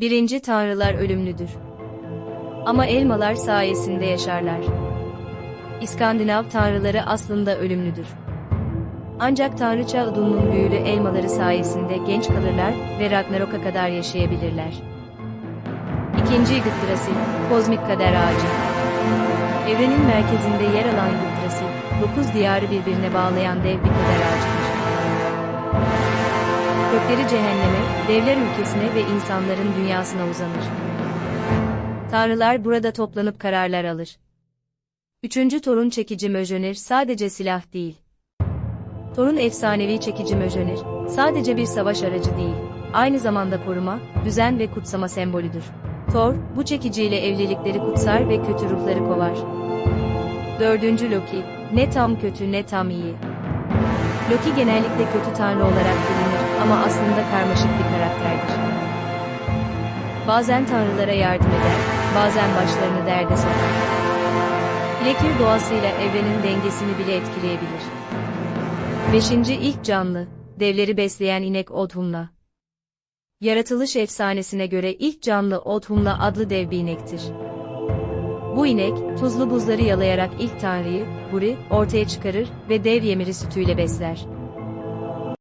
Birinci tanrılar ölümlüdür. Ama elmalar sayesinde yaşarlar. İskandinav tanrıları aslında ölümlüdür. Ancak tanrıça Udun'un büyülü elmaları sayesinde genç kalırlar ve Ragnarok'a kadar yaşayabilirler. İkinci Yggdrasil, kozmik kader ağacı. Evrenin merkezinde yer alan Yggdrasil, dokuz diyarı birbirine bağlayan dev bir kader ağacıdır. Kökleri cehenneme, devler ülkesine ve insanların dünyasına uzanır. Tanrılar burada toplanıp kararlar alır. Üçüncü Thor'un çekici Mjolnir sadece silah değil. Thor'un efsanevi çekici Mjolnir, sadece bir savaş aracı değil, aynı zamanda koruma, düzen ve kutsama sembolüdür. Thor, bu çekiciyle evlilikleri kutsar ve kötü ruhları kovar. Dördüncü Loki, ne tam kötü ne tam iyi. Loki genellikle kötü tanrı olarak bilinir ama aslında karmaşık bir karakterdir. Bazen tanrılara yardım eder, bazen başlarını derde sokar. Lekir doğasıyla evrenin dengesini bile etkileyebilir. Beşinci ilk canlı, devleri besleyen inek Odhumla. Yaratılış efsanesine göre ilk canlı Odhumla adlı dev bir inektir. Bu inek, tuzlu buzları yalayarak ilk tanrıyı, Buri, ortaya çıkarır ve dev yemiri sütüyle besler.